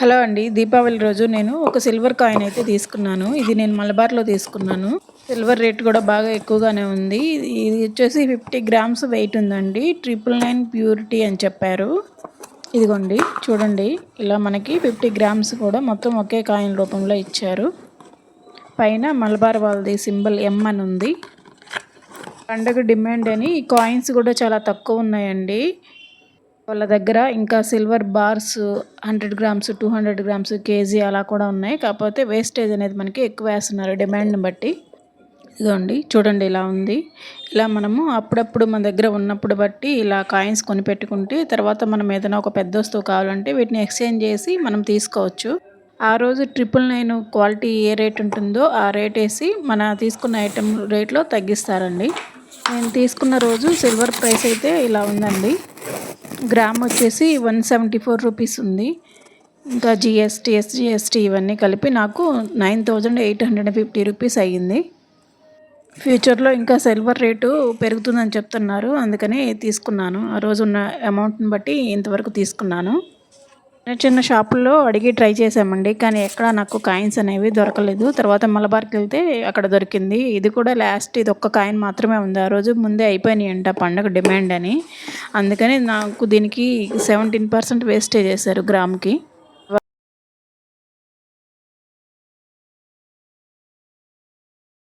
Hello అండి దీపావళి రోజు నేను ఒక సిల్వర్ కాయిన్ అయితే తీసుకున్నాను. ఇది నేను మలబార్లో తీసుకున్నాను. సిల్వర్ రేట్ కూడా బాగా ఎక్కువగానే ఉంది. ఇది వచ్చేసి ఫిఫ్టీ గ్రామ్స్ వెయిట్ ఉందండి. ట్రిపుల్ నైన్ ప్యూరిటీ అని చెప్పారు. ఇదిగోండి చూడండి. ఇలా మనకి ఫిఫ్టీ గ్రామ్స్ కూడా మొత్తం ఒకే కాయిన్ రూపంలో ఇచ్చారు. పైన మలబార్ వాళ్ళది సింబల్ ఎం అని ఉంది. పండగ డిమాండ్ అని ఈ కాయిన్స్ కూడా చాలా తక్కువ ఉన్నాయండి. వాళ్ళ దగ్గర ఇంకా silver bars hundred grams two hundred grams KG అలా కూడా ఉన్నాయి. కాకపోతే వేస్టేజ్ అనేది మనకి ఎక్కువ వేస్తున్నారు డిమాండ్ని బట్టి. ఇదిగోండి చూడండి ఇలా ఉంది. ఇలా మనము అప్పుడప్పుడు మన దగ్గర ఉన్నప్పుడు బట్టి ఇలా కాయిన్స్ కొని పెట్టుకుంటే తర్వాత మనం ఏదైనా ఒక పెద్ద వస్తువు కావాలంటే వీటిని ఎక్స్చేంజ్ చేసి మనం తీసుకోవచ్చు. ఆ రోజు ట్రిపుల్ నైన్ క్వాలిటీ ఏ రేట్ ఉంటుందో ఆ రేట్ వేసి మన తీసుకున్న ఐటెం రేట్లో తగ్గిస్తారండి. నేను తీసుకున్న రోజు సిల్వర్ ప్రైస్ అయితే ఇలా ఉందండి. గ్రామ్ వచ్చేసి వన్ సెవెంటీ ఫోర్ రూపీస్ ఉంది. ఇంకా జిఎస్టీ ఎస్జిఎస్టీ ఇవన్నీ కలిపి నాకు nine thousand eight hundred fifty rupees అయ్యింది. ఫ్యూచర్లో ఇంకా సిల్వర్ రేటు పెరుగుతుందని చెప్తున్నారు. అందుకని తీసుకున్నాను. ఆ రోజు ఉన్న అమౌంట్ని బట్టి ఇంతవరకు తీసుకున్నాను. చిన్న చిన్న షాపుల్లో అడిగి ట్రై చేసామండి కానీ ఎక్కడ నాకు కాయిన్స్ అనేవి దొరకలేదు. తర్వాత మలబార్కి వెళ్తే అక్కడ దొరికింది. ఇది కూడా లాస్ట్ ఇది ఒక్క కాయిన్ మాత్రమే ఉంది. ఆ రోజు ముందే అయిపోయినాయి అంట పండగ డిమాండ్ అని. అందుకని నాకు దీనికి సెవెంటీన్ పర్సెంట్ వేస్టేజ్ చేశారు గ్రామ్కి.